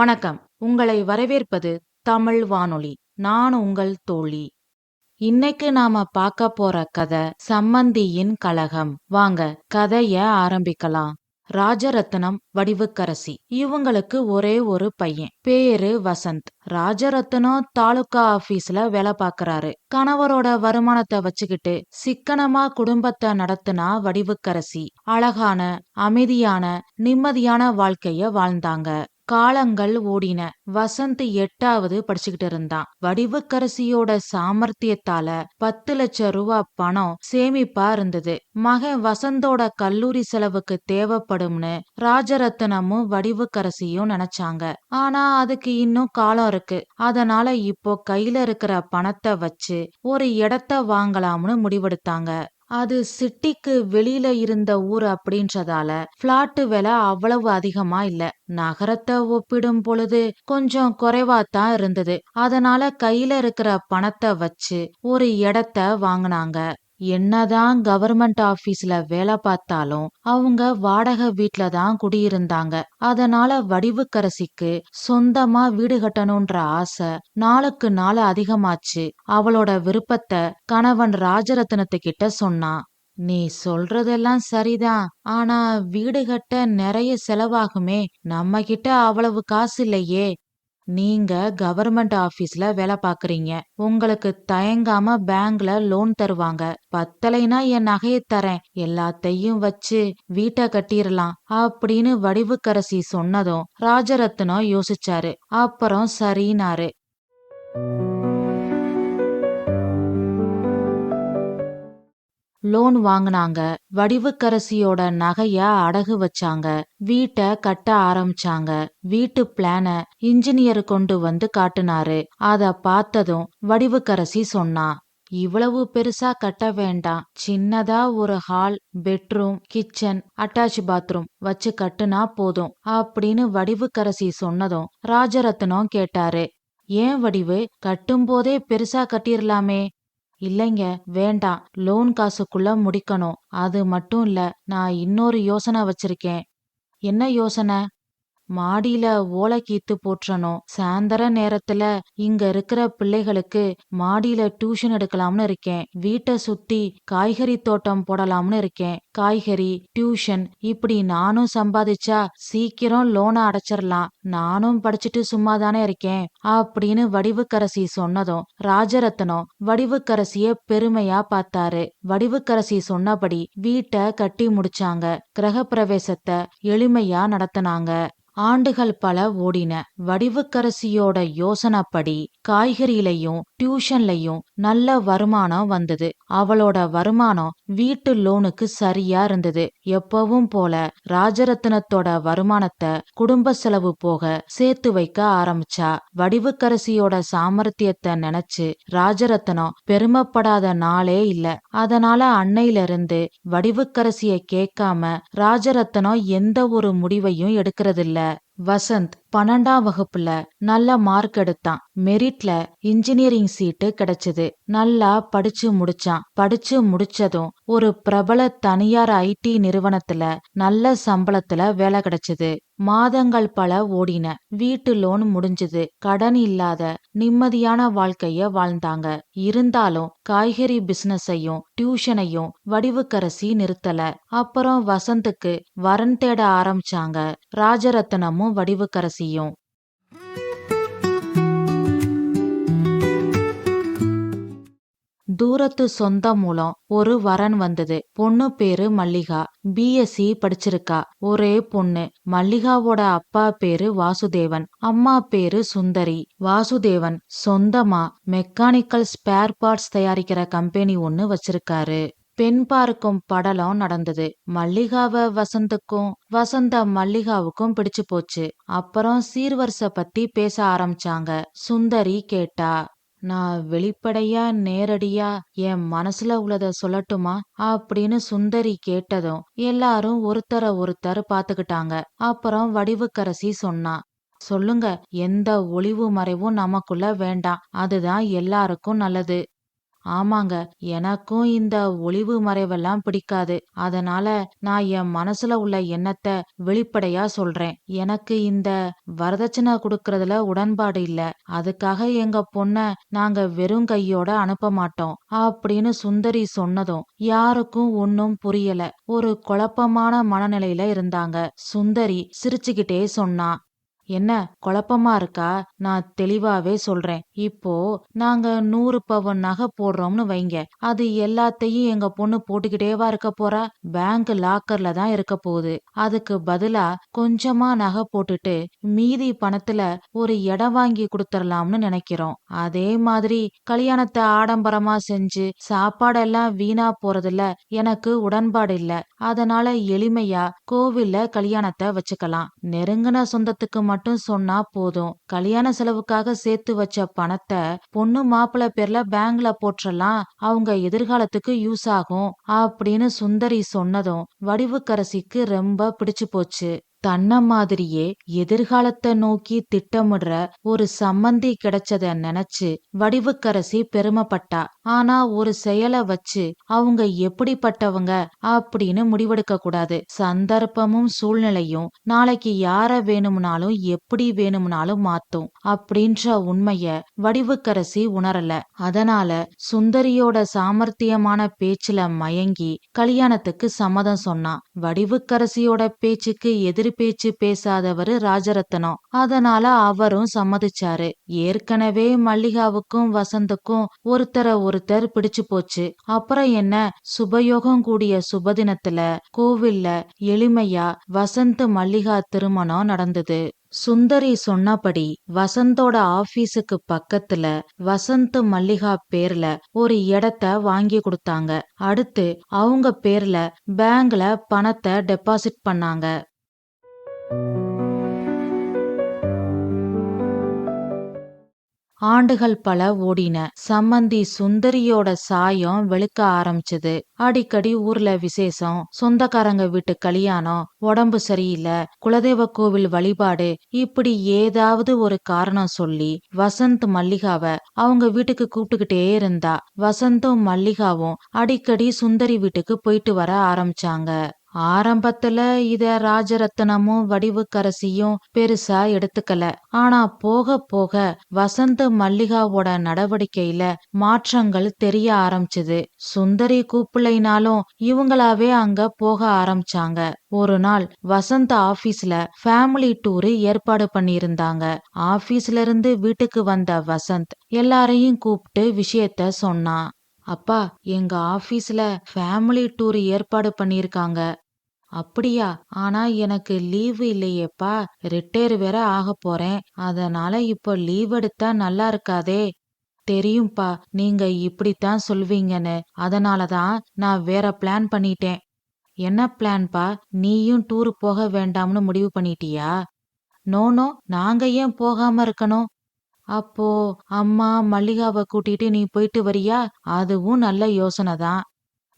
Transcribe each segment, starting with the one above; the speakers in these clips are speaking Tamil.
வணக்கம். உங்களை வரவேற்பது தமிழ் வானொலி. நான் உங்கள் தோழி. இன்னைக்கு நாம பார்க்க போற கதை சம்மந்தியின் கலகம். வாங்க கதைய ஆரம்பிக்கலாம். ராஜரத்னம் வடிவுக்கரசி. இவங்களுக்கு ஒரே ஒரு பையன். பேரு வசந்த். ராஜரத்னம் தாலுகா ஆபீஸ்ல வேலை பாக்குறாரு கணவரோட வருமானத்தை வச்சுக்கிட்டு சிக்கனமா குடும்பத்தை நடத்துனா வடிவுக்கரசி. அழகான அமைதியான நிம்மதியான வாழ்க்கைய வாழ்ந்தாங்க. காலங்கள் ஓடின. வசந்த் எட்டாவது படிச்சுக்கிட்டு இருந்தான். வடிவுக்கரசியோட சாமர்த்தியத்தால பத்து லட்சம் ரூபா பணம் சேமிப்பா இருந்தது. மகன் வசந்தோட கல்லூரி செலவுக்கு தேவைப்படும்னு ராஜரத்னமும் வடிவுக்கரசியும் நினைச்சாங்க. ஆனா அதுக்கு இன்னும் காலம் இருக்கு. அதனால இப்போ கையில இருக்கிற பணத்தை வச்சு ஒரு இடத்த வாங்கலாம்னு முடிவெடுத்தாங்க. அது சிட்டிக்கு வெளியில இருந்த ஊர் அப்படின்றதால பிளாட்டு விலை அவ்வளவு அதிகமா இல்ல. நகரத்தை ஒப்பிடும் பொழுது கொஞ்சம் குறைவா தான் இருந்தது. அதனால கையில இருக்கிற பணத்தை வச்சு ஒரு இடத்த வாங்கினாங்க. என்னதான் கவர்மெண்ட் ஆபீஸ்ல வேலை பார்த்தாலும் அவங்க வாடகை வீட்ல தான் குடியிருந்தாங்க. அதனால வடிவுக்கரசிக்கு சொந்தமா வீடு கட்டணும்ன்ற ஆசை நாளுக்கு நாள் அதிகமாச்சு. அவளோட விருப்பத்தை கணவன் ராஜரத்னத்துக்கிட்ட சொன்னான் நீ சொல்றதெல்லாம் சரிதான். ஆனா வீடு கட்ட நிறைய செலவாகுமே. நம்ம கிட்ட அவ்வளவு காசு இல்லையே. நீங்க கவர்மெண்ட் ஆபீஸ்ல வேலை பாக்குறீங்க உங்களுக்கு தயங்காம பேங்க்ல லோன் தருவாங்க. பத்தலைனா என் நகையை தரேன். எல்லாத்தையும் வச்சு வீட்டை கட்டிரலாம் அப்படின்னு வடிவுக்கரசி சொன்னதும் ராஜரத்னம் யோசிச்சாரு. அப்புறம் சரினாரு லோன் வாங்கினாங்க. வடிவுக்கரசியோட நகைய அடகு வச்சாங்க. வீட்டை கட்ட ஆரம்பிச்சாங்க. வீட்டு பிளான இன்ஜினியர் கொண்டு வந்து காட்டினாரு. அத பார்த்ததும் வடிவுக்கரசி சொன்னா இவ்வளவு பெருசா கட்ட வேண்டாம். சின்னதா ஒரு hall bedroom kitchen attach bathroom வச்சு கட்டுனா போதும். அப்படின்னு வடிவுக்கரசி சொன்னதும் ராஜரத்னம் கேட்டாரு. ஏன் வடிவு? கட்டும்போதே பெருசா கட்டிரலாமே. இல்லைங்க வேண்டாம். லோன் காசுக்குள்ள முடிக்கணும். அது மட்டும் இல்ல நான் இன்னொரு யோசனை வச்சிருக்கேன். என்ன யோசனை? மாடியில ஓலைக்கீத்து போற்றணும். சாயந்தர நேரத்துல இங்க இருக்கிற பிள்ளைகளுக்கு மாடியில டியூஷன் எடுக்கலாம்னு இருக்கேன். வீட்டை சுத்தி காய்கறி தோட்டம் போடலாம்னு இருக்கேன். காய்கறி டியூஷன் இப்படி நானும் சம்பாதிச்சா சீக்கிரம் லோனை அடைச்சிடலாம் நானும் படிச்சுட்டு சும்மா தானே இருக்கேன் அப்படின்னு வடிவுக்கரசி சொன்னதும் ராஜரத்னம் வடிவுக்கரசிய பெருமையா பார்த்தாரு. வடிவுக்கரசி சொன்னபடி வீட்டை கட்டி முடிச்சாங்க. கிரக பிரவேசத்தை எளிமையா நடத்தினாங்க. ஆண்டுகள் பல ஓடின. வடிவுக்கரசியோட யோசனைப்படி காய்கறியிலையும் டியூஷன்லையும் நல்ல வருமானம் வந்தது. அவளோட வருமானம் வீட்டு லோனுக்கு சரியா இருந்தது. எப்பவும் போல ராஜரத்னத்தோட வருமானத்தை குடும்ப செலவு போக சேர்த்து வைக்க ஆரம்பிச்சா. வடிவுக்கரசியோட சாமர்த்தியத்தை நினைச்சு ராஜரத்னம் பெருமைப்படாத நாளே இல்ல. அதனால அன்னையில இருந்து வடிவுக்கரசிய கேட்காம ராஜரத்னம் எந்த ஒரு முடிவையும் எடுக்கறதில்ல. வசந்த் பன்னெண்டாம் வகுப்புல நல்ல மார்க் எடுத்தான். மெரிட்ல இன்ஜினியரிங் சீட்டு கிடைச்சது. நல்லா படிச்சு முடிச்சான். படிச்சு முடிச்சதும் ஒரு பிரபல தனியார் ஐடி நிறுவனத்துல நல்ல சம்பளத்துல வேலை கிடைச்சது. மாதங்கள் பல ஓடின. வீட்டு லோன் முடிஞ்சது. கடன் இல்லாத நிம்மதியான வாழ்க்கைய வாழ்ந்தாங்க. இருந்தாலும் காய்கறி பிசினஸையும் டியூஷனையும் வடிவுக்கரசி நிறுத்தல. அப்புறம் வசந்துக்கு வரன் தேட ஆரம்பிச்சாங்க. ராஜரத்னமும் வடிவுக்கரசியும். தூரத்து சொந்தம் மூலம் ஒரு வரன் வந்தது. பொண்ணு பேரு மல்லிகா. பிஎஸ்சி படிச்சிருக்கா. ஒரே பொண்ணு. மல்லிகாவோட அப்பா பேரு வாசுதேவன். அம்மா பேரு சுந்தரி. வாசுதேவன் சொந்தமா? மெக்கானிக்கல் ஸ்பேர் பார்ட்ஸ் தயாரிக்கிற கம்பெனி ஒன்னு வச்சிருக்காரு. பெண் பார்க்கும் படலம் நடந்தது. மல்லிகாவ வசந்துக்கும் வசந்த மல்லிகாவுக்கும் பிடிச்சு போச்சு. அப்புறம் சீர்வரிசை பத்தி பேச ஆரம்பிச்சாங்க. சுந்தரி கேட்டா நான் வெளிப்படையா நேரடியா என் மனசுல உள்ளத சொல்லட்டுமா? அப்படின்னு சுந்தரி கேட்டதும் எல்லாரும் ஒருத்தர ஒருத்தர் பாத்துக்கிட்டாங்க. அப்புறம் வடிவுக்கரசி சொன்னா சொல்லுங்க எந்த ஒளிவு மறைவும் நமக்குள்ள வேண்டாம். அதுதான் எல்லாருக்கும் நல்லது. ஆமாங்க எனக்கும் இந்த ஒளிவு மறைவெல்லாம் பிடிக்காது. அதனால நான் என் மனசுல உள்ள எண்ணத்தை வெளிப்படையா சொல்றேன். எனக்கு இந்த வரதட்சணை கொடுக்கறதுல உடன்பாடு இல்ல. அதுக்காக எங்க பொண்ண நாங்க வெறும் கையோட அனுப்ப மாட்டோம் அப்படின்னு சுந்தரி சொன்னதும் யாருக்கும் ஒன்னும் புரியல. ஒரு குழப்பமான மனநிலையில இருந்தாங்க. சுந்தரி சிரிச்சுக்கிட்டே சொன்னா என்ன குழப்பமா இருக்கா? நான் தெளிவாவே சொல்றேன். இப்போ நாங்க நூறு பவன் நகை போடுறோம்னு வைங்க. அது எல்லாத்தையும் எங்க பொண்ணு போட்டுக்கிட்டேவா இருக்க போறா? பேங்க் லாக்கர்ல தான் இருக்க போகுது. அதுக்கு பதிலா கொஞ்சமா நகை போட்டுட்டு மீதி பணத்துல ஒரு இடம் வாங்கி கொடுத்துடலாம்னு நினைக்கிறோம். அதே மாதிரி கல்யாணத்தை ஆடம்பரமா செஞ்சு சாப்பாடெல்லாம் வீணா போறதுல எனக்கு உடன்பாடு இல்ல. அதனால எளிமையா கோவில்ல கல்யாணத்தை வச்சுக்கலாம். நெருங்கின சொந்தத்துக்கு மட்டும் மட்டும் சொன்னா போதும். கல்யாண செலவுக்காக சேர்த்து வச்ச பணத்தை பொண்ணு மாப்பிள்ளை பேர்ல பேங்க்ல போட்டுறலாம். அவங்க எதிர்காலத்துக்கு யூஸ் ஆகும். அப்படின்னு சுந்தரி சொன்னதும் வடிவுக்கரசிக்கு ரொம்ப பிடிச்சு போச்சு. தன்ன மாதிரியே எதிர்காலத்தை நோக்கி திட்டமிடுற ஒரு சம்மந்தி கிடைச்சத நினைச்சு வடிவுக்கரசி பெருமைப்பட்டா. ஆனா ஒரு செயலை வச்சு அவங்க எப்படிப்பட்டவங்க அப்படின்னு முடிவெடுக்க கூடாது. சந்தர்ப்பமும் சூழ்நிலையும் நாளைக்கு யார வேணும்னாலும் எப்படி வேணும்னாலும் மாத்தும் அப்படின்ற உண்மைய வடிவுக்கரசி உணரல. அதனால சுந்தரியோட சாமர்த்தியமான பேச்சுல மயங்கி கல்யாணத்துக்கு சம்மதம் சொன்னான் வடிவுக்கரசியோட பேச்சுக்கு எதிர் பேச்சு பேசாதவரு ராஜரத்னம் அதனால அவரும் சம்மதிச்சாரு. ஏற்கனவே மல்லிகாவுக்கும் வசந்துக்கும் ஒருத்தர ஒருத்தர் பிடிச்சு போச்சு. அப்புறம் என்ன? சுபயோகம் கூடிய சுபதினத்துல கோவில்ல எளிமையா வசந்த் மல்லிகா திருமணம் நடந்தது. சுந்தரி சொன்னபடி வசந்தோட ஆபீஸுக்கு பக்கத்துல வசந்த் மல்லிகா பேர்ல ஒரு இடத்த வாங்கி கொடுத்தாங்க. அடுத்து அவங்க பேர்ல பேங்க்ல பணத்தை டெபாசிட் பண்ணாங்க. ஆண்டுகள் பல ஓடின. சம்மந்தி சுந்தரியோட சாயம் வெளுக்க ஆரம்பிச்சது. அடிக்கடி ஊர்ல விசேஷம். சொந்தக்காரங்க வீட்டு கல்யாணம். உடம்பு சரியில்லை. குலதெய்வ கோவில் வழிபாடு. இப்படி ஏதாவது ஒரு காரணம் சொல்லி வசந்த் மல்லிகாவ அவங்க வீட்டுக்கு கூப்பிட்டுக்கிட்டே இருந்தா. வசந்தும் மல்லிகாவும் அடிக்கடி சுந்தரி வீட்டுக்கு போயிட்டு வர ஆரம்பிச்சாங்க. ஆரம்பத்துல இத ராஜரத்னமும் வடிவுக்கரசியும் பெருசா எடுத்துக்கல. ஆனா போக போக வசந்த் மல்லிகாவோட நடவடிக்கையில மாற்றங்கள் தெரிய ஆரம்பிச்சது. சுந்தரி கூப்பிளைனாலும் இவங்களாவே அங்க போக ஆரம்பிச்சாங்க. ஒரு நாள் வசந்த் ஆபீஸ்ல ஃபேமிலி டூரு ஏற்பாடு பண்ணியிருந்தாங்க. ஆபீஸ்ல இருந்து வீட்டுக்கு வந்த வசந்த் எல்லாரையும் கூப்பிட்டு விஷயத்த சொன்னான். அப்பா எங்க ஆபீஸ்ல ஃபேமிலி டூர் ஏற்பாடு பண்ணிருக்காங்க. அப்படியா? ஆனா எனக்கு லீவு இல்லையேப்பா. ரிட்டையர் வேற ஆக போறேன். அதனால இப்போ லீவ் எடுத்தா நல்லா இருக்காதே. தெரியும்பா நீங்க இப்படித்தான் சொல்வீங்கன்னு. அதனாலதான் நான் வேற பிளான் பண்ணிட்டேன். என்ன பிளான்பா நீயும் டூர் போக வேண்டாம்னு முடிவு பண்ணிட்டியா? நோனோ நாங்க ஏன் போகாம இருக்கணும்? அப்போ அம்மா மல்லிகாவை கூட்டிட்டு நீ போயிட்டு வரியா? அதுவும் நல்ல யோசனை தான்.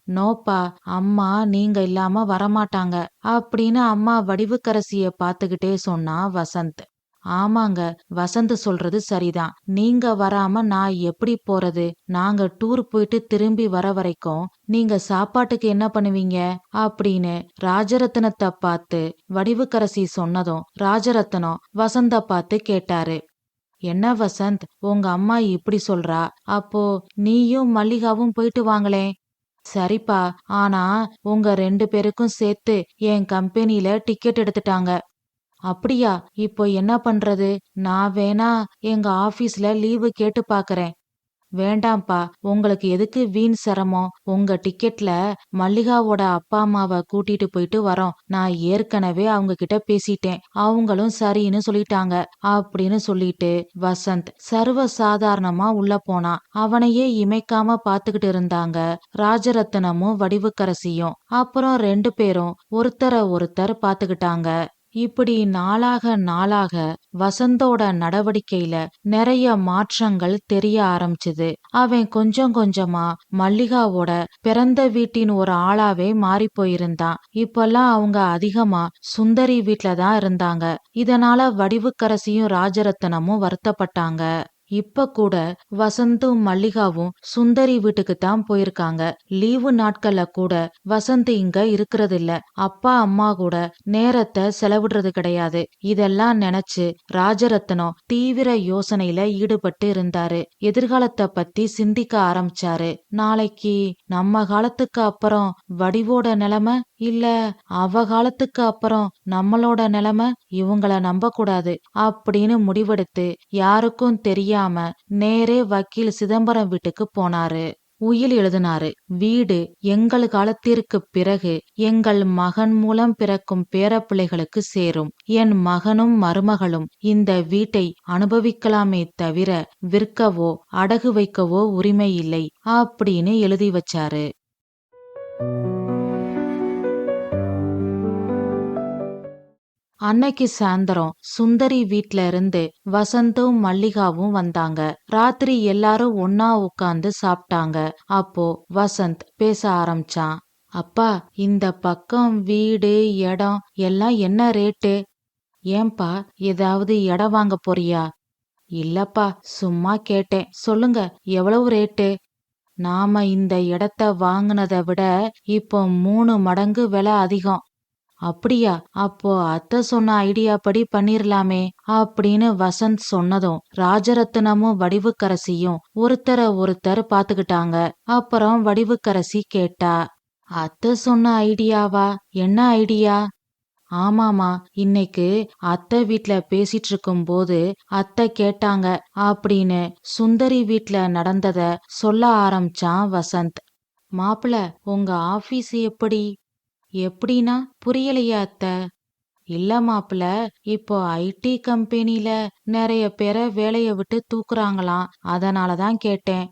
நோப்பா அம்மா நீங்க இல்லாம வரமாட்டாங்க அப்படின்னு அம்மா வடிவுக்கரசிய பாத்துக்கிட்டே சொன்னா வசந்த். ஆமாங்க வசந்த் சொல்றது சரிதான். நீங்க வராம நான் எப்படி போறது? நாங்க டூர் போயிட்டு திரும்பி வர வரைக்கும் நீங்க சாப்பாட்டுக்கு என்ன பண்ணுவீங்க? அப்படின்னு ராஜரத்னத்தை பார்த்து வடிவுக்கரசி சொன்னதும் ராஜரத்னம் வசந்த பார்த்து கேட்டாரு. என்ன வசந்த் உங்க அம்மா இப்படி சொல்றா? அப்போ நீயும் மல்லிகாவும் போயிட்டு வாங்களேன். சரிப்பா. ஆனா உங்க ரெண்டு பேருக்கும் சேர்த்து என் கம்பெனில டிக்கெட் எடுத்துட்டாங்க. அப்படியா? இப்போ என்ன பண்றது? நான் வேணா எங்க ஆபீஸ்ல லீவு கேட்டு பாக்குறேன். வேண்டாம்ப்பா உங்களுக்கு எதுக்கு வீண் சிரமம்? உங்க டிக்கெட்ல மல்லிகாவோட அப்பா அம்மாவை கூட்டிட்டு போயிட்டு வரோம். நான் ஏற்கனவே அவங்க கிட்ட பேசிட்டேன். அவங்களும் சரின்னு சொல்லிட்டாங்க. அப்படின்னு சொல்லிட்டு வசந்த் சர்வ சாதாரணமா உள்ள போனான் அவனையே இமைக்காம பாத்துக்கிட்டு இருந்தாங்க ராஜரத்னமும் வடிவுக்கரசியும். அப்புறம் ரெண்டு பேரும் ஒருத்தர ஒருத்தர் பாத்துக்கிட்டாங்க இப்படி நாளாக நாளாக வசந்தோட நடவடிக்கையில நிறைய மாற்றங்கள் தெரிய ஆரம்பிச்சது. அவன் கொஞ்சம் கொஞ்சமா மல்லிகாவோட பிறந்த வீட்டின் ஒரு ஆளாவே மாறி போயிருந்தான். இப்பெல்லாம் அவங்க அதிகமா சுந்தரி வீட்ல தான் இருந்தாங்க. இதனால வடிவுக்கரசியும் ராஜரத்னமும் வருத்தப்பட்டாங்க. இப்ப கூட வசந்தும் மல்லிகாவும் சுந்தரி வீட்டுக்கு தான் போயிருக்காங்க. லீவு நாட்கள்ல கூட வசந்த் இங்க இருக்கிறது இல்ல அப்பா அம்மா கூட நேரத்தை செலவிடுறது கிடையாது. இதெல்லாம் நினைச்சு ராஜரத்னம் தீவிர யோசனையில ஈடுபட்டு இருந்தாரு. எதிர்காலத்தை பத்தி சிந்திக்க ஆரம்பிச்சாரு. நாளைக்கு நம்ம காலத்துக்கு அப்புறம் வடிவோட நிலைமை இல்ல அவ காலத்துக்கு அப்புறம் நம்மளோட நிலைமை இவங்கள நம்ப கூடாது அப்படின்னு முடிவெடுத்து யாருக்கும் தெரியாம நேரே வக்கீல் சிதம்பரம் வீட்டுக்கு போனாரு. உயில் எழுதினாரு வீடு எங்கள் காலத்திற்கு பிறகு எங்கள் மகன் மூலம் பிறக்கும் பேரப்பிள்ளைகளுக்கு சேரும். என் மகனும் மருமகளும் இந்த வீட்டை அனுபவிக்கலாமே தவிர விற்கவோ அடகு வைக்கவோ உரிமை இல்லை அப்படின்னு எழுதி வச்சாரு. அன்னைக்கு சாயந்தரம் சுந்தரி வீட்ல இருந்து வசந்தும் மல்லிகாவும் வந்தாங்க. ராத்திரி எல்லாரும் ஒன்னா உட்கார்ந்து சாப்பிட்டாங்க அப்போ வசந்த் பேச ஆரம்பிச்சான். அப்பா இந்த பக்கம் வீடு இடம் எல்லாம் என்ன ரேட்டு? ஏன்பா ஏதாவது இடம் வாங்க போறியா? இல்லப்பா சும்மா கேட்டேன். சொல்லுங்க எவ்வளவு ரேட்டு? நாம இந்த இடத்த வாங்குனதை விட இப்போ மூணு மடங்கு விலை அதிகம். அப்படியா? அப்போ அத்தை சொன்ன ஐடியா படி பண்ணிரலாமே அப்படின்னு வசந்த் சொன்னதும் ராஜரத்னமும் வடிவுக்கரசியும் ஒருத்தர ஒருத்தர் பாத்துக்கிட்டாங்க. அப்புறம் வடிவுக்கரசி கேட்டா அத்தை சொன்ன ஐடியாவா என்ன ஐடியா ஆமாமா இன்னைக்கு அத்தை வீட்ல பேசிட்டு இருக்கும்போது அத்தை கேட்டாங்க அப்படின்னு சுந்தரி வீட்ல நடந்தத சொல்ல ஆரம்பிச்சான் வசந்த். மாப்பிள உங்க ஆபீஸ் எப்படி? எப்படின்னா புரியலையா அத்த. இல்ல மாப்பிள இப்போ ஐடி கம்பெனில நிறைய பேரை வேலைய விட்டு தூக்குறாங்களாம். அதனாலதான் கேட்டேன்.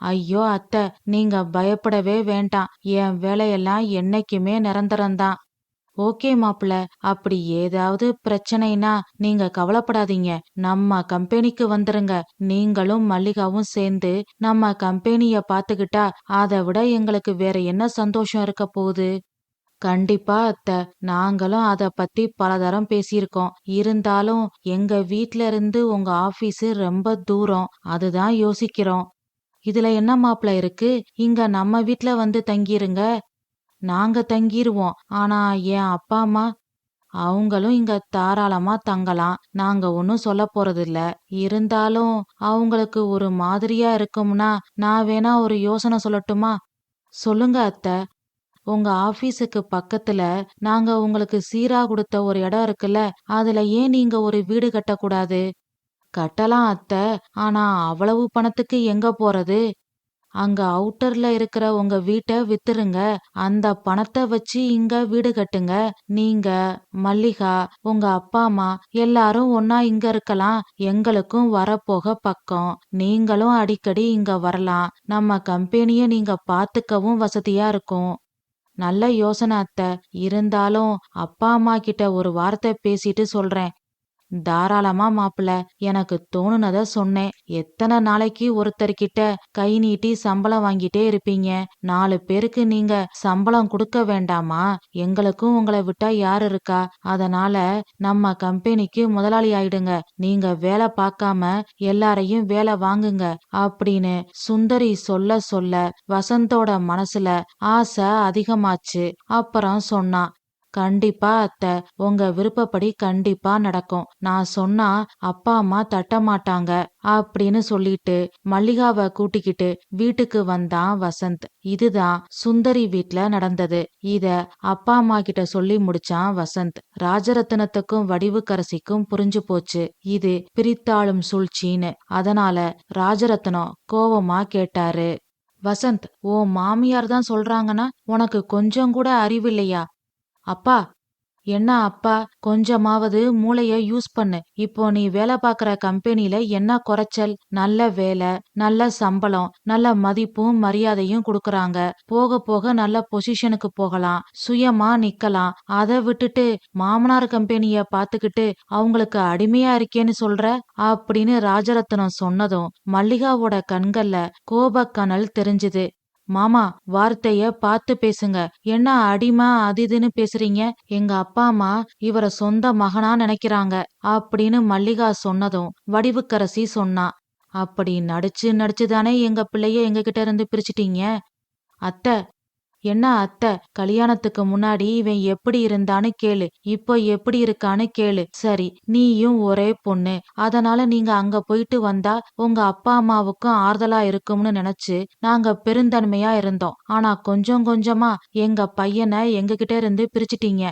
ஐயோ அத்தை நீங்க பயப்படவே வேண்டாம். என் வேலையெல்லாம் என்னைக்குமே நிரந்தரம்தான் ஓகே மாப்பிள அப்படி ஏதாவது பிரச்சனைனா நீங்க கவலைப்படாதீங்க. நம்ம கம்பெனிக்கு வந்துருங்க. நீங்களும் மல்லிகாவும் சேர்ந்து நம்ம கம்பெனிய பாத்துக்கிட்டா அதை விட எங்களுக்கு வேற என்ன சந்தோஷம் இருக்க போகுது? கண்டிப்பா அத்தை. நாங்களும் அத பத்தி பலதரம் பேசியிருக்கோம். இருந்தாலும் எங்க வீட்ல இருந்து உங்க ஆபீஸ் ரொம்ப தூரம். அதுதான் யோசிக்கிறோம். இதுல என்ன மாப்பிள இருக்கு? இங்க நம்ம வீட்ல வந்து தங்கிருங்க. நாங்க தங்கிருவோம். ஆனா என் அப்பா அம்மா அவங்களும் இங்க தாராளமா தங்கலாம். நாங்க ஒன்னும் சொல்ல போறதில்ல. இருந்தாலும் அவங்களுக்கு ஒரு மாதிரியா இருக்கும்னா நான் வேணா ஒரு யோசனை சொல்லட்டுமா? சொல்லுங்க அத்தை. உங்க ஆபீஸுக்கு பக்கத்துல நாங்க உங்களுக்கு சீரா கொடுத்த ஒரு இடம் இருக்குல்ல அதுல ஏன் நீங்க ஒரு வீடு கட்டக்கூடாது? கட்டலாம் அத்தை ஆனா அவ்வளவு பணத்துக்கு எங்க போறது? அங்க அவுட்டர்ல இருக்கிற உங்க வீட்டை வித்துருங்க அந்த பணத்தை வச்சு இங்க வீடு கட்டுங்க. நீங்க மல்லிகா உங்க அப்பா அம்மா எல்லாரும் ஒன்னா இங்க இருக்கலாம் எங்களுக்கும் வரப்போக பக்கம். நீங்களும் அடிக்கடி இங்க வரலாம். நம்ம கம்பெனிய நீங்க பாத்துக்கவும் வசதியா இருக்கும். நல்ல யோசனை அத்தை. இருந்தாலும் அப்பா அம்மா கிட்ட ஒரு வார்த்தை பேசிட்டு சொல்றேன். தாராளமா மாப்பிள எனக்கு தோணுனத சொன்னேன். எத்தனை நாளைக்கு ஒருத்தர்கிட்ட கை நீட்டி சம்பளம் வாங்கிட்டே இருப்பீங்க? நாலு பேருக்கு நீங்க சம்பளம் கொடுக்க வேண்டாமா? எங்களுக்கும் உங்களை விட்டா யார் இருக்கா? அதனால நம்ம கம்பெனிக்கு முதலாளி ஆயிடுங்க. நீங்க வேலை பார்க்காம எல்லாரையும் வேலை வாங்குங்க அப்படின்னு சுந்தரி சொல்ல சொல்ல வசந்தோட மனசுல ஆசை அதிகமாச்சு. அப்புறம் சொன்னான் கண்டிப்பா அத்தை. உங்க விருப்பப்படி கண்டிப்பா நடக்கும். நான் சொன்னா அப்பா அம்மா தட்ட மாட்டாங்க அப்படின்னு சொல்லிட்டு மல்லிகாவை கூட்டிக்கிட்டு வீட்டுக்கு வந்தான் வசந்த். இதுதான் சுந்தரி வீட்ல நடந்தது. இத அப்பா அம்மா கிட்ட சொல்லி முடிச்சான் வசந்த். ராஜரத்னத்துக்கும் வடிவுக்கரசிக்கும் புரிஞ்சு போச்சு. இது பிரித்தாளும் சூழ்ச்சின்னு. அதனால ராஜரத்னம் கோவமா கேட்டாரு. வசந்த் ஓ மாமியார் தான் சொல்றாங்கன்னா உனக்கு கொஞ்சம் கூட அறிவில்லையா அப்பா என்ன அப்பா கொஞ்சமாவது மூளைய யூஸ் பண்ணு. இப்போ நீ வேலை பார்க்குற கம்பெனில என்ன குறைச்சல்? நல்ல வேலை நல்ல சம்பளம் நல்ல மதிப்பும் மரியாதையும் கொடுக்கறாங்க. போக போக நல்ல பொசிஷனுக்கு போகலாம் சுயமா நிக்கலாம். அதை விட்டுட்டு மாமனார் கம்பெனிய பாத்துக்கிட்டு அவங்களுக்கு அடிமையா இருக்கேன்னு சொல்ற? அப்படின்னு ராஜரத்னம் சொன்னதும் மல்லிகாவோட கண்கள்ல கோபக்கனல் தெரிஞ்சுது. மாமா வார்த்தைய பார்த்து பேசுங்க. என்ன அடிமை அது இதுன்னு பேசுறீங்க? எங்க அப்பா அம்மா இவரை சொந்த மகனா நினைக்கிறாங்க அப்படின்னு மல்லிகா சொன்னதும் வடிவுக்கரசி சொன்னா. அப்படி நடிச்சு நடிச்சுதானே எங்க பிள்ளைய எங்ககிட்ட இருந்து பிரிச்சிட்டீங்க? அத்தை என்ன அத்தை கல்யாணத்துக்கு முன்னாடி இவன் எப்படி இருந்தான்னு கேளு. இப்போ எப்படி இருக்கான்னு கேளு. சரி நீயும் ஒரே பொண்ணு. அதனால நீங்க அங்க போயிட்டு வந்தா உங்க அப்பா அம்மாவுக்கும் ஆறுதலா இருக்கும்னு நினைச்சு நாங்க பெருந்தன்மையா இருந்தோம். ஆனா கொஞ்சம் கொஞ்சமா எங்க பையனை எங்ககிட்ட இருந்து பிரிச்சிட்டீங்க.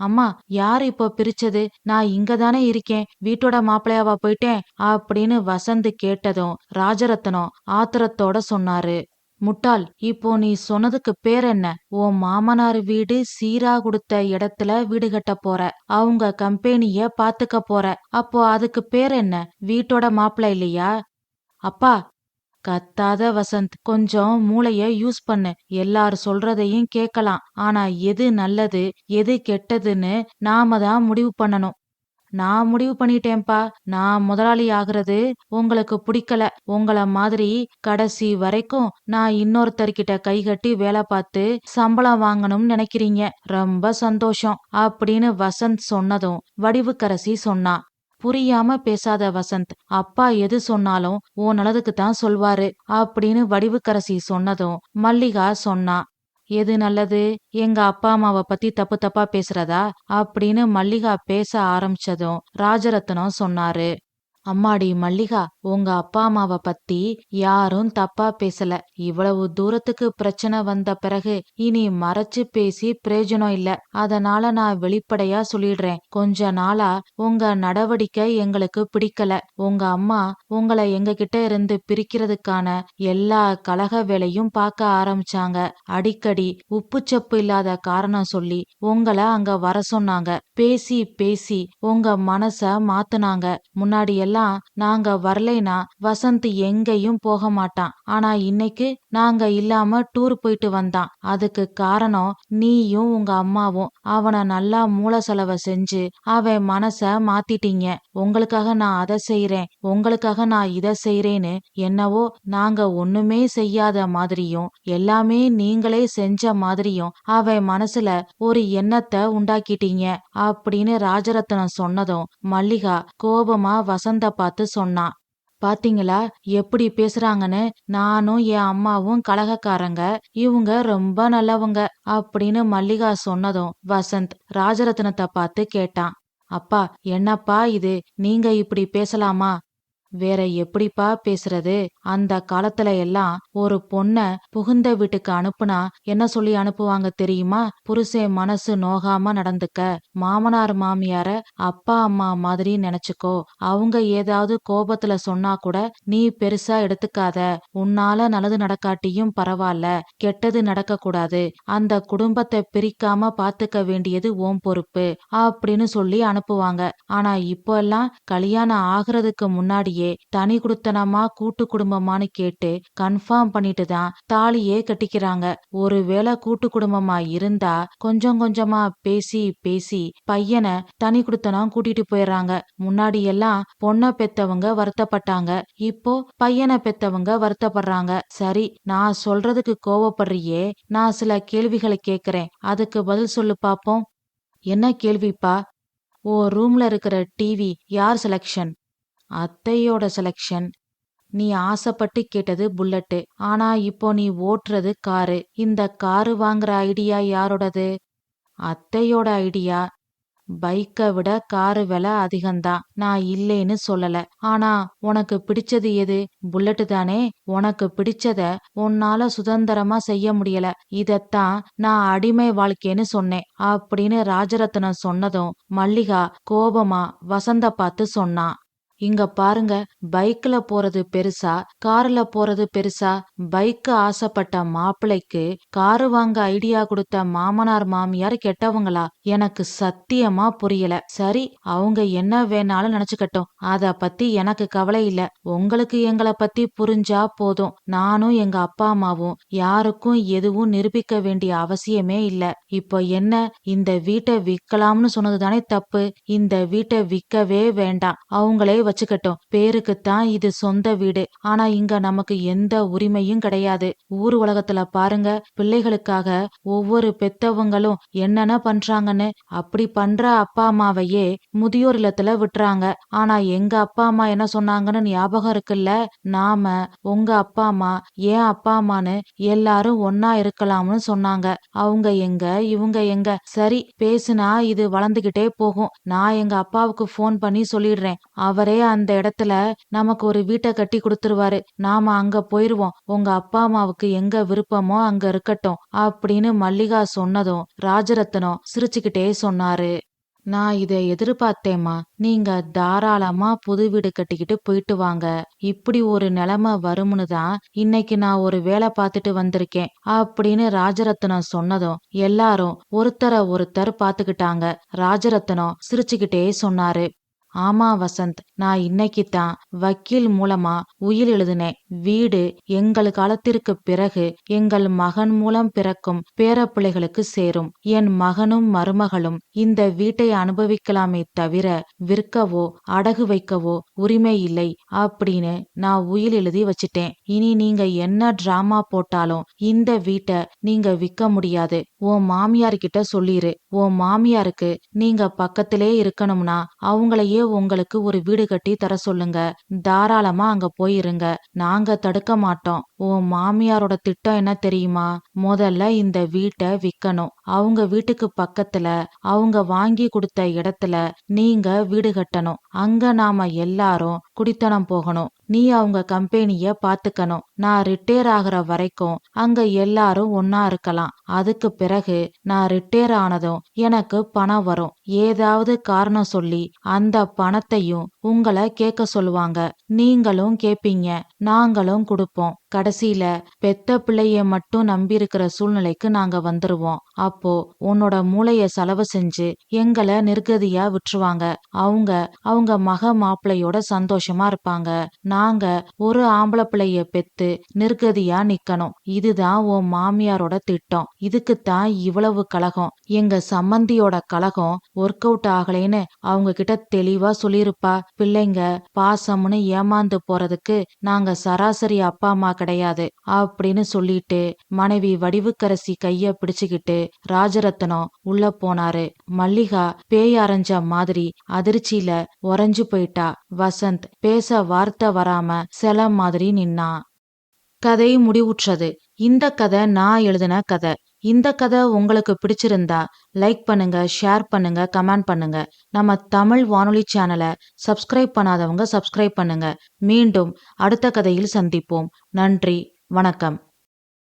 அம்மா யார் இப்போ பிரிச்சது? நான் இங்க தானே இருக்கேன். வீட்டோட மாப்பிள்ளையாவா போயிட்டேன்? அப்படின்னு வசந்த் கேட்டதும் ராஜரத்னம் ஆத்திரத்தோட சொன்னாரு. முட்டாள் இப்போ நீ சொன்னதுக்கு பேர் என்ன? உன் மாமனார் வீடு சீரா கொடுத்த இடத்துல வீடு கட்ட போற. அவங்க கம்பெனிய பாத்துக்க போற. அப்போ அதுக்கு பேர் என்ன? வீட்டோட மாப்பிள்ள இல்லையா? அப்பா கத்தாத வசந்த் கொஞ்சம் மூளைய யூஸ் பண்ணு. எல்லார் சொல்றதையும் கேட்கலாம் ஆனா எது நல்லது எது கெட்டதுன்னு நாம தான் முடிவு பண்ணணும். நான் முடிவு பண்ணிட்டேன்பா நான் முதலாளி ஆகிறது உங்களுக்கு பிடிக்கல. உங்கள மாதிரி கடைசி வரைக்கும் நான் இன்னொருத்தர்கிட்ட கை கட்டி வேலை பார்த்து சம்பளம் வாங்கணும்னு நினைக்கிறீங்க. ரொம்ப சந்தோஷம். அப்படின்னு வசந்த் சொன்னதும் வடிவுக்கரசி சொன்னா. புரியாம பேசாத வசந்த் அப்பா எது சொன்னாலும் உன் நல்லதுக்கு தான் சொல்வாரு. அப்படின்னு வடிவுக்கரசி சொன்னதும் மல்லிகா சொன்னா. எது நல்லது? எங்க அப்பா அம்மாவை பத்தி தப்பு தப்பா பேசுறதா? அப்படின்னு மல்லிகா பேச ஆரம்பிச்சதும் ராஜரத்னம் சொன்னாரு. அம்மாடி மல்லிகா உங்க அப்பா அம்மாவை பத்தி யாரும் தப்பா பேசல. இவ்வளவு தூரத்துக்கு பிரச்சனை வந்த பிறகு இனி மறைச்சு பேசி பிரயோஜனம் இல்ல. அதனால நான் வெளிப்படையா சொல்லிடுறேன். கொஞ்ச நாளா உங்க நடவடிக்கை எங்களுக்கு பிடிக்கல. உங்க அம்மா உங்களை எங்க கிட்ட இருந்து பிரிக்கிறதுக்கான எல்லா கலக வேலையும் பார்க்க ஆரம்பிச்சாங்க. அடிக்கடி உப்பு சப்பு இல்லாத காரணம் சொல்லி உங்களை அங்க வர சொன்னாங்க. பேசி பேசி உங்க மனச மாத்துனாங்க. முன்னாடி எல்லாம் நாங்க வரலைனா வசந்த் எங்கேயும் போக மாட்டான். ஆனா இன்னைக்கு நாங்க இல்லாம டூர் போயிட்டு வந்தான். அதுக்கு காரணம் நீயும் உங்க அம்மாவும். அவனை நல்லா மூல செலவை செஞ்சு அவன் மனச மாத்திட்டீங்க. உங்களுக்காக நான் அதை செய்யறேன் உங்களுக்காக நான் இதை செய்யறேன்னு என்னவோ நாங்க ஒண்ணுமே செய்யாத மாதிரியும் எல்லாமே நீங்களே செஞ்ச மாதிரியும் அவன் மனசுல ஒரு எண்ணத்தை உண்டாக்கிட்டீங்க அப்படின்னு ராஜரத்னம் சொன்னதும் மல்லிகா கோபமா வசந்த பார்த்து சொன்னான். பாத்தீங்களா? எப்படி பேசுறாங்கன்னு? நானும் என் அம்மாவும் கலகக்காரங்க இவங்க ரொம்ப நல்லவங்க அப்படின்னு மல்லிகா சொன்னதும் வசந்த் ராஜரத்னத்தை பார்த்து கேட்டான். அப்பா என்னப்பா இது? நீங்க இப்படி பேசலாமா? வேற எப்படிப்பா பேசுறது? அந்த காலத்துல எல்லாம் ஒரு பொண்ண புகுந்த வீட்டுக்கு அனுப்புனா என்ன சொல்லி அனுப்புவாங்க தெரியுமா? புருஷே மனசு நோகாம நடந்துக்க. மாமனார் மாமியார அப்பா அம்மா மாதிரி நினைச்சுக்கோ. அவங்க ஏதாவது கோபத்துல சொன்னா கூட நீ பெருசா எடுத்துக்காத. உன்னால நல்லது நடக்காட்டியும் பரவாயில்ல கெட்டது நடக்க கூடாது அந்த குடும்பத்தை பிரிக்காம பாத்துக்க வேண்டியது ஓம் பொறுப்பு. அப்படின்னு சொல்லி அனுப்புவாங்க. ஆனா இப்போ எல்லாம் கல்யாணம் ஆகுறதுக்கு முன்னாடியே தனி குடுத்தனமா கூட்டு குடும்பமான்னு கேட்டு கன்ஃபார்ம் பண்ணிட்டு தான் தாலியே கட்டிக்கிறாங்க. ஒருவேளை கூட்டு குடும்பமா இருந்தா கொஞ்சம் கொஞ்சமா பேசி பேசி பையனை தனி குடுத்தனம் கூட்டிட்டு போயிடுறாங்க. முன்னாடி எல்லாம் பொண்ணை பெத்தவங்க வருத்தப்பட்டாங்க. இப்போ பையனை பெத்தவங்க வருத்தப்படுறாங்க. சரி நான் சொல்றதுக்கு கோவப்படுறியே? நான் சில கேள்விகளை கேக்குறேன் அதுக்கு பதில் சொல்லு பாப்போம். என்ன கேள்விப்பா? ஓ ரூம்ல இருக்கிற டிவி யார் செலக்ஷன் அத்தையோட செலக்ஷன் நீ ஆசைப்பட்டு கேட்டது புல்லட்டு ஆனா இப்போ நீ ஓட்டுறது காரு. இந்த காரு வாங்குற ஐடியா யாரோடது? அத்தையோட ஐடியா பைக்கை விட காரு விலை அதிகம்தான். நான் இல்லைன்னு சொல்லல. ஆனா உனக்கு பிடிச்சது எது? புல்லட்டு தானே? உனக்கு பிடிச்சத உன்னால சுதந்திரமா செய்ய முடியல. இதத்தான் நான் அடிமை வாழ்க்கைன்னு சொன்னேன். அப்படின்னு ராஜரத்னம் சொன்னதும் மல்லிகா கோபமா வசந்த பார்த்து சொன்னான் இங்க பாருங்க பைக்ல போறது பெருசா கார்ல போறது பெருசா பைக் ஆசைப்பட்ட மாப்பிள்ளைக்கு காரு வாங்க ஐடியா கொடுத்த மாமனார் மாமியார் கெட்டவங்களா? எனக்கு சத்தியமா புரியல. சரி அவங்க என்ன வேணாலும் நினைச்சுக்கட்டும். அத பத்தி எனக்கு கவலை இல்ல. உங்களுக்கு எங்களை பத்தி புரிஞ்சா போதும். நானும் எங்க அப்பா அம்மாவும் யாருக்கும் எதுவும் நிரூபிக்க வேண்டிய அவசியமே இல்ல. இப்போ என்ன? இந்த வீட்டை விற்கலாம்னு சொன்னதுதானே தப்பு. இந்த வீட்டை விற்கவே வேண்டாம். அவங்களே வச்சுக்கட்டும். பேருக்குத்தான் இது சொந்த வீடு. ஆனா இங்க நமக்கு எந்த உரிமையும் கிடையாது. ஊர் உலகத்துல பாருங்க பிள்ளைகளுக்காக ஒவ்வொரு பெத்தவங்களும் என்னென்ன பண்றாங்கன்னு. அப்படி பண்ற அப்பா அம்மாவையே முதியோர் இல்லத்துல விட்டுறாங்க. ஆனா எங்க அப்பா அம்மா என்ன சொன்னாங்கன்னு ஞாபகம் இருக்குல்ல? நாம உங்க அப்பா அம்மா ஏன் அப்பா அம்மான்னு எல்லாரும் ஒன்னா இருக்கலாம்னு சொன்னாங்க. அவங்க எங்க இவங்க எங்க? சரி பேசுனா இது வளர்ந்துகிட்டே போகும். நான் எங்க அப்பாவுக்கு ஃபோன் பண்ணி சொல்லிடுறேன். அவரே அந்த இடத்துல நமக்கு ஒரு வீட்டை கட்டி கொடுத்துருவாரு. நாம அங்க போயிருவோம். உங்க அப்பா அம்மாவுக்கு எங்க விருப்பமோ அங்க இருக்கட்டும் அப்படின்னு மல்லிகா சொன்னதும் ராஜரத்னம் சிரிச்சுக்கிட்டே சொன்னாரு. நான் இதை எதிர்பார்த்தேம்மா. நீங்க தாராளமா புது வீடு கட்டிக்கிட்டு போயிட்டு வாங்க. இப்படி ஒரு நிலைமை வரும்னு தான் இன்னைக்கு நான் ஒரு வேலை பார்த்துட்டு வந்திருக்கேன் அப்படின்னு ராஜரத்னம் சொன்னதும் எல்லாரும் ஒருத்தர ஒருத்தர் பார்த்துக்கிட்டாங்க. ராஜரத்னம் சிரிச்சுக்கிட்டே சொன்னாரு. ஆமா வசந்த் நான் இன்னைக்கு தான் வக்கீல் மூலமா உயில் எழுதினேன். வீடு எங்கள் காலத்திற்கு பிறகு எங்கள் மகன் மூலம் பிறக்கும் பேரப்பிள்ளைகளுக்கு சேரும். என் மகனும் மருமகளும் இந்த வீட்டை அனுபவிக்கலாமே தவிர விற்கவோ அடகு வைக்கவோ உரிமை இல்லை அப்படின்னு நான் உயில் எழுதி வச்சிட்டேன். இனி நீங்க என்ன டிராமா போட்டாலும் இந்த வீட்டை நீங்க விற்க முடியாது. உன் மாமியார்கிட்ட சொல்லிரு. உன் மாமியாருக்கு நீங்க பக்கத்திலே இருக்கணும்னா அவங்களையே உங்களுக்கு ஒரு வீடு கட்டி தர சொல்லுங்க. தாராளமா அங்க போயிருங்க. நாங்க தடுக்க மாட்டோம். உன் மாமியாரோட திட்டம் என்ன தெரியுமா? முதல்ல இந்த வீட்டை விக்கணும். அவங்க வீட்டுக்கு பக்கத்துல அவங்க வாங்கி கொடுத்த இடத்துல நீங்க வீடு கட்டணும். அங்க நாம எல்லாரும் குடித்தனம் போகணும். நீ அவங்க கம்பெனிய பாத்துக்கணும். நான் ரிட்டையர் ஆகுற வரைக்கும் அங்க எல்லாரும் ஒன்னா இருக்கலாம். அதுக்கு பிறகு நான் ரிட்டையர் ஆனதும் எனக்கு பணம் வரும். ஏதாவது காரணம் சொல்லி அந்த பணத்தையும் உங்களை கேட்க சொல்லுவாங்க. நீங்களும் கேப்பீங்க. நாங்களும் கொடுப்போம். கடைசியில பெத்த பிள்ளைய மட்டும் நம்பி இருக்கிற சூழ்நிலைக்கு நாங்க வந்துருவோம். அப்போ உன்னோட மூளைய செலவு செஞ்சு எங்களை நிர்கதியா விட்டுருவாங்க. அவங்க அவங்க மக மாப்பிள்ளையோட சந்தோஷமா இருப்பாங்க. நாங்க ஒரு ஆம்பளை பிள்ளைய பெத்து நிர்கதியா நிக்கணும். இதுதான் உன் மாமியாரோட திட்டம். இதுக்குத்தான் இவ்வளவு கழகம். எங்க சம்மந்தியோட கழகம் ஒர்க் அவுட் ஆகலைன்னு அவங்க கிட்ட தெளிவா சொல்லியிருப்பா. பிள்ளைங்க பாசம்னு ஏமாந்து போறதுக்கு நாங்க சராசரி அப்பா அம்மா கிடையாது அப்படின்னு சொல்லிட்டு மனைவி வடிவுக்கரசி கைய பிடிச்சுக்கிட்டு ராஜரத்னம் உள்ள போனாரு. மல்லிகா பேய் அரைஞ்ச மாதிரி அதிர்ச்சியில உறைஞ்சு போயிட்டா. வசந்த் பேச வார்த்தை வராம சில மாதிரி நின்னா. கதை முடிவுற்றது. இந்த கதை நான் எழுதின கதை. இந்த கதை உங்களுக்கு பிடிச்சிருந்தா லைக் பண்ணுங்க ஷேர் பண்ணுங்க கமெண்ட் பண்ணுங்க. நம்ம தமிழ் வானொலி சேனலை சப்ஸ்கிரைப் பண்ணாதவங்க சப்ஸ்கிரைப் பண்ணுங்க. மீண்டும் அடுத்த கதையில் சந்திப்போம். நன்றி வணக்கம்.